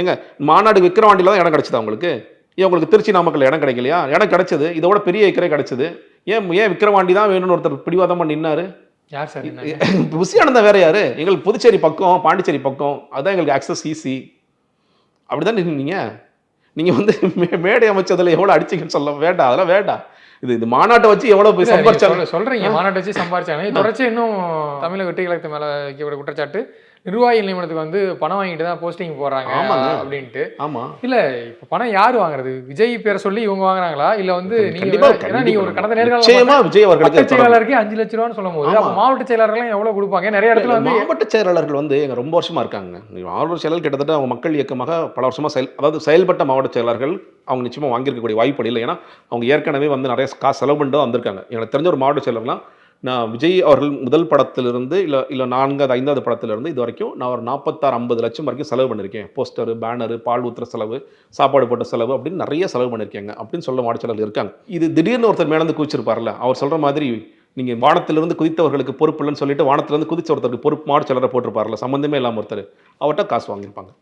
ஏங்க மாநாடு விக்கிரவாண்டியில் தான் இடம் கிடைச்சதா உங்களுக்கு? ஏன் உங்களுக்கு திருச்சி நாமக்கல் இடம் கிடைக்கலையா? இடம் கிடைச்சது. இதோட பெரிய ஏக்கரே கிடைச்சது. ஏன் ஏன் விக்கிரவாண்டி தான் வேணும்னு ஒருத்தர் பிடிவாதமா நின்னாரு? யார் சார் என்ன புசியானந்தா வேற யாரு? எங்களுக்கு புதுச்சேரி பக்கம் பாண்டிச்சேரி பக்கம் அதுதான் எங்களுக்கு அக்சஸ் ஈஸி அப்படிதான் நின்னீங்க. நீங்க வந்து மேடை அமைச்சதுல எவ்வளவு அடிச்சீங்கன்னு சொல்ல வேண்டாம். அதெல்லாம் வேண்டாம். இது இது மாநாட்டை வச்சு எவ்வளவு போய் சம்பாரிச்சாங்க? சொல்றீங்க மாநாட்டை வச்சு சம்பாரிச்சாங்க. தொடர்ச்சி இன்னும் தமிழக வெற்றி கழகத்து மேல வைக்கப்பட்ட குற்றச்சாட்டு. நிர்வாகிகள் நியமனத்துக்கு வந்து பணம் வாங்கிட்டு தான் போஸ்டிங் போடுறாங்க. அப்படின்ட்டு. ஆமா. இல்ல இப்ப பணம் யாரு வாங்குறது? விஜய் பேரை சொல்லி இவங்க வாங்குறாங்களா? இல்ல வந்து நீங்க ஏன்னா நீங்க ஒரு. கடந்த நேர்காணல நிச்சயமா விஜய் அவர்களுக்கு. செயலாளருக்கு அஞ்சு லட்ச ரூபான்னு சொல்லும் போது. அப்ப மாவட்ட செயலாளர்கள் எவ்வளவு கொடுப்பாங்க? நிறைய இடத்துல வந்து மாவட்ட செயலாளர்கள் வந்து எங்க ரொம்ப வருஷமா இருக்காங்க. மாவட்ட செயலாளர் கிட்டத்தட்ட அவங்க மக்கள் இயக்கமாக பல வருஷமா செயல் அதாவது செயல்பட்ட மாவட்ட செயலாளர்கள் அவங்க நிச்சயமா வாங்கியிருக்கக்கூடிய வாய்ப்பு இல்லை. ஏன்னா அவங்க ஏற்கனவே வந்து நிறைய காசு செலவு பண்ணிட்டு வந்திருக்காங்க. எனக்கு தெரிஞ்ச ஒரு மாவட்ட செயலர்லாம் நான் விஜய் அவர்கள் முதல் படத்திலிருந்து இல்லை இல்லை நான்காவது ஐந்தாவது படத்திலிருந்து இது வரைக்கும் நான் ஒரு நாற்பத்தாறு ஐம்பது லட்சம் வரைக்கும் செலவு பண்ணியிருக்கேன் போஸ்டர் பேனரு பால் ஊத்துற செலவு சாப்பாடு போட்ட செலவு அப்படின்னு நிறைய செலவு பண்ணியிருக்கேங்க அப்படின்னு சொல்ல மாடச்சலர்கள் இருக்காங்க. இது திடீர்னு ஒருத்தர் மேலேருந்து குதிச்சிருப்பார்ல அவர் சொல்கிற மாதிரி நீங்கள் வானத்திலிருந்து குதித்தவர்களுக்கு பொறுப்பு இல்லைன்னு சொல்லிட்டு வானத்திலிருந்து குதிச்ச ஒருத்தருக்கு பொறுப்பு மாடு சிலரை போட்டிருப்பார்ல சம்மந்தமே இல்லாமல் ஒருத்தர் அவர்கிட்ட காசு வாங்கியிருப்பாங்க.